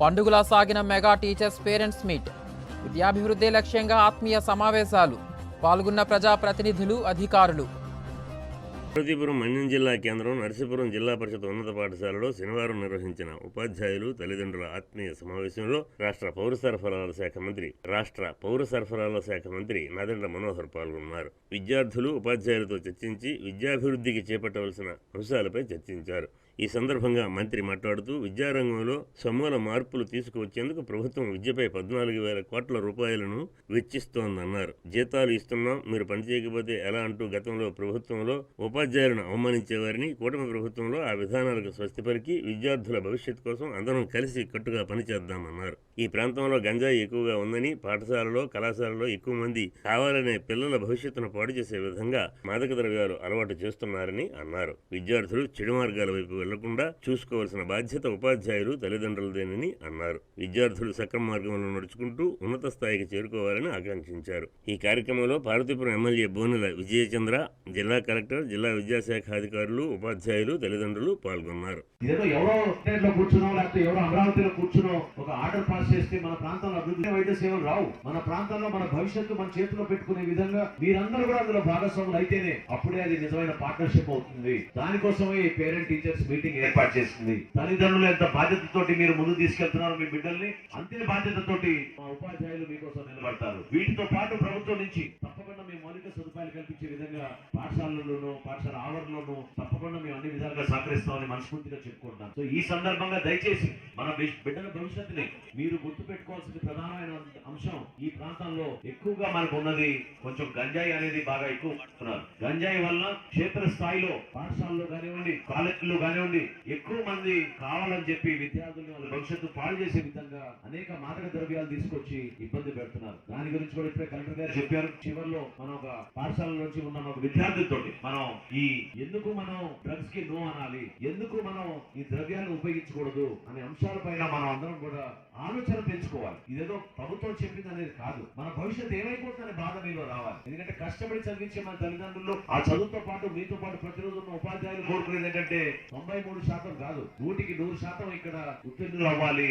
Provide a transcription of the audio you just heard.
పండుగలా సాగిన mega teachers parents meet. విద్యాభివృద్ధి లక్ష్యంగా ఆత్మీయ సమావేశాలు. పాల్గొన్న ప్రజాప్రతినిధులు అధికారులు. పార్వతీపురం మన్యం జిల్లా కేంద్రం నరసీపురం జిల్లా పరిషత్ ఉన్నత పాఠశాలలో శనివారం నిర్వహించిన ఉపాధ్యాయులు తల్లిదండ్రుల ఆత్మీయ సమావేశంలో రాష్ట్ర పౌర సరఫరాల శాఖ మంత్రి రాష్ట్ర పౌర సరఫరాల శాఖ మంత్రి నాదెండ్ల మనోహర్ పాల్గొన్నారు. విద్యార్థులు ఉపాధ్యాయులతో చర్చించి విద్యాభివృద్ధికి చేపట్టవలసిన అంశాలపై చర్చించారు. ఈ సందర్భంగా మంత్రి మాట్లాడుతూ విద్యారంగంలో సమూల మార్పులు తీసుకువచ్చేందుకు ప్రభుత్వం విద్యపై పద్నాలుగు వేల కోట్ల రూపాయలను వెచ్చిస్తోందన్నారు. జీతాలు ఇస్తున్నాం మీరు పనిచేయకపోతే ఎలా అంటూ గతంలో ప్రభుత్వంలో ఉపాధ్యాయులను అవమానించేవారిని కూటమి ప్రభుత్వంలో ఆ విధానాలకు స్వస్తి పలికి విద్యార్థుల భవిష్యత్తు కోసం అందరం కలిసి కట్టుగా పనిచేద్దామన్నారు ఈ ప్రాంతంలో గంజాయి ఎక్కువగా ఉందని పాఠశాలలో కళాశాలలో ఎక్కువ మంది కావాలనే పిల్లల భవిష్యత్తును పాడు చేసే విధంగా మాదక ద్రవ్యాలు అలవాటు చేస్తున్నారని అన్నారు. విద్యార్థులు చెడు మార్గాల వైపు వెళ్ళకుండా చూసుకోవాల్సిన బాధ్యత ఉపాధ్యాయులు తల్లిదండ్రులదేనని అన్నారు. విద్యార్థులు సక్రమ మార్గంలో నడుచుకుంటూ ఉన్నత స్థాయికి చేరుకోవాలని ఆకాంక్షించారు. ఈ కార్యక్రమంలో పార్వతీపురం ఎమ్మెల్యే బోనెల విజయచంద్ర జిల్లా కలెక్టర్ జిల్లా విద్యాశాఖ అధికారులు ఉపాధ్యాయులు తల్లిదండ్రులు పాల్గొన్నారు. ఏదో ఎవరో స్టేట్లో కూర్చునో లేకపోతే ఎవరో అమరావతిలో కూర్చునో ఒక ఆర్డర్ పాస్ చేస్తే మన ప్రాంతంలో అభివృద్ధి వైద్య సేవలు రావు. మన ప్రాంతంలో మన భవిష్యత్తు మన చేతిలో పెట్టుకునే విధంగా మీరందరూ కూడా అందులో భాగస్వాములు అయితేనే అప్పుడే అది నిజమైన పార్ట్నర్షిప్ అవుతుంది. దానికోసమే ఈ పేరెంట్ టీచర్స్ మీటింగ్ ఏర్పాటు చేసింది. తల్లిదండ్రులు ఎంత బాధ్యతతోటి మీరు ముందు తీసుకెళ్తున్నారు మీ బిడ్డల్ని అంతే బాధ్యతతోటి మా ఉపాధ్యాయులు మీకోసం నిలబడతారు. వీటితో పాటు ప్రభుత్వం నుంచి తప్పకుండా మీ మౌలిక సదుపాయాలు కల్పించే విధంగా పాఠశాలలోనూ పాఠశాల ఆవరణలోనూ తప్పకుండా మేము అన్ని విధాలుగా సహకరిస్తామని మనస్ఫూర్తిగా చెప్పుకుంటున్నాం. సో ఈ సందర్భంగా దయచేసి మన బిడ్డల భవిష్యత్తుని మీరు గుర్తు పెట్టుకోవాల్సిన ప్రధానమైన అంశం ఈ ప్రాంతంలో ఎక్కువగా మనకు ఉన్నది కొంచెం గంజాయి అనేది బాగా ఎక్కువ పడుతున్నారు గంజాయి వల్ల క్షేత్ర స్థాయిలో పాఠశాలలో కానివ్వండి కాలేజీలో కానివ్వండి ఎక్కువ మంది కావాలని చెప్పి విద్యార్థుల్ని వాళ్ళ భవిష్యత్తు పాడు చేసే విధంగా అనేక మాదక ద్రవ్యాలు తీసుకొచ్చి ఇబ్బంది పెడుతున్నారు. దాని గురించి కూడా ఇప్పుడే కలెక్టర్ గారు చెప్పారు. చివరిలో మనం ఒక పాఠశాల నుంచి ఉన్న ఒక విద్యార్థులతో మనం ఈ ఎందుకు మనం డ్రగ్స్కి నో అనాలి ఎందుకు మనం ఈ ద్రవ్యాన్ని ఉపయోగించకూడదు అనే అంశాలపైన మనం అందరం కూడా ఆలోచన పెంచుకోవాలి. ఇదేదో ప్రభుత్వం చెప్పింది అనేది కాదు. మన భవిష్యత్తు ఏమైపోతుందనే బాధ మీలో రావాలి. ఎందుకంటే కష్టపడి చదివించే మన తల్లిదండ్రులు ఆ చదువుతో పాటు మీతో పాటు ప్రతిరోజు ఉన్న ఉపాధ్యాయులు కోరుకునేది ఏంటంటే తొంభై మూడు శాతం కాదు నూటికి నూరు శాతం ఇక్కడ ఉత్తీర్ణులు అవ్వాలి.